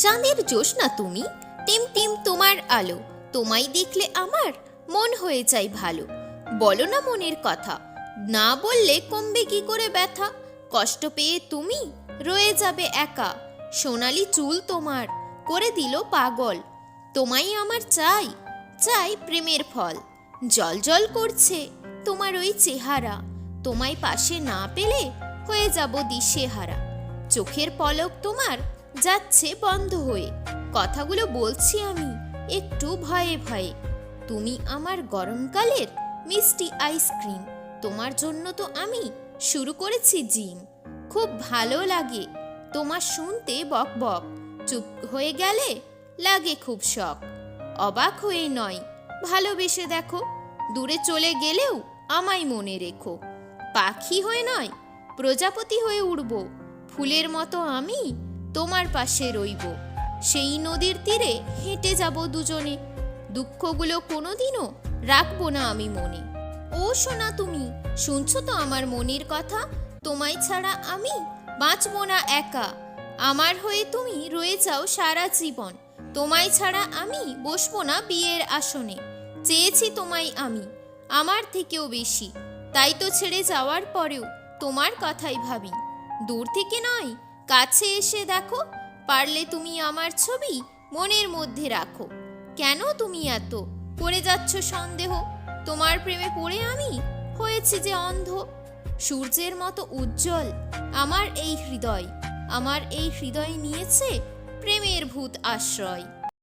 চাঁদের জোসনা তুমি, team team তোমার আলো, তোমায় দেখলে আমার মন হয়ে যায় ভালো। বলো না মনের কথা, না বললে কমবে কি করে ব্যথা? কষ্ট পেয়ে তুমি রয়ে যাবে একা, সোনালি চুল তোমার করে দিল পাগল। তোমায় আমার চাই চাই প্রেমের ফল। জল জল করছে তোমার ওই চেহারা, তোমায় পাশে না পেলে হয়ে যাব দিশেহারা। চোখের পলক তোমার যাচ্ছে বন্ধ হয়ে। কথাগুলো বলছি আমি, একটু ভয়ে ভয়ে। তুমি আমার গরমকালের মিষ্টি আইসক্রিম তোমার জন্য তো আমি শুরু করেছি জিম। খুব ভালো লাগে, তোমার শুনতে বক বক, চুপ হয়ে গেলে লাগে খুব শখ। অবাক হয়ে নয়, ভালোবেসে দেখো, দূরে চলে গেলেও আমায় মনে রেখো। পাখি হয়ে নয়, প্রজাপতি হয়ে উড়ব, ফুলের মতো আমি তোমার পাশে রইব। সেই নদীর তীরে হেঁটে যাব দুজনে। দুঃখগুলো কোনোদিনও রাখব না আমি মনে। ও শোনা তুমি, শুনছো তো আমার মনের কথা? তোমায় ছাড়া আমি বাঁচবো না একা। আমার হয়ে তুমি রয়ে যাও সারা জীবন। তোমায় ছাড়া আমি বসবো না বিয়ের আসনে। চেয়েছি তোমায় আমি, আমার থেকেও বেশি। তাই তো ছেড়ে যাওয়ার পরেও তোমার কথাই ভাবি। দূর থেকে নয় কাছে এসে দেখো, পারলে তুমি আমার ছবি মনের মধ্যে রাখো। কেন তুমি এত? করে যাচ্ছ সন্দেহ। তোমার প্রেমে পড়ে আমি হয়েছি যে অন্ধ। সূর্যের মতো উজ্জ্বল আমার এই হৃদয়। আমার এই হৃদয় নিয়েছে প্রেমের ভূত আশ্রয়।